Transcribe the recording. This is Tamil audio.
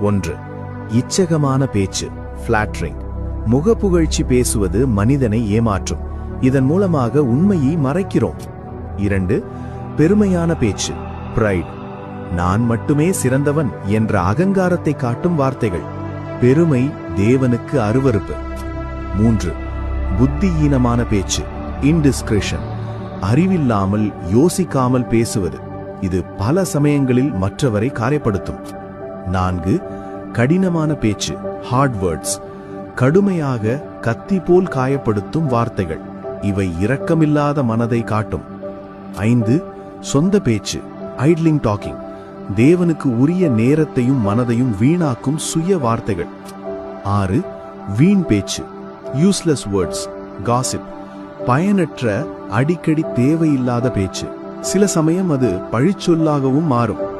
ஒன்று. இச்சகமான பேச்சு ஃபிளாட்டரிங் முகப்புகழ்ச்சி பேசுவது மனிதனை ஏமாற்றும். இதன் மூலமாக உண்மையை மறைக்கிறோம். இரண்டு பெருமையான பேச்சு பிரைட் நான் மட்டுமே சிறந்தவன் என்ற அகங்காரத்தை காட்டும் வார்த்தைகள். பெருமை தேவனுக்கு அருவருப்பு. மூன்று புத்தியீனமான பேச்சு இன்டிஸ்கிரிஷன் அறிவில்லாமல் யோசிக்காமல் பேசுவது. இது பல சமயங்களில் மற்றவரை காயப்படுத்தும். நான்கு கடினமான பேச்சு ஹார்ட் வேர்ட்ஸ் கடுமையாக கத்தி போல் காயப்படுத்தும் வார்த்தைகள் இவை இரக்கமில்லாத மனதை காட்டும். ஐந்து சொந்த பேச்சு ஐட்லிங் டாக்கிங் தேவனுக்கு உரிய நேரத்தையும் மனதையும் வீணாக்கும் சுய வார்த்தைகள். ஆறு வீண் பேச்சு யூஸ்லெஸ் வேர்ட்ஸ் காசிப் பயனற்ற அடிக்கடி தேவையில்லாத பேச்சு. சில சமயம் அது பழிச்சொல்லாகவும் மாறும்.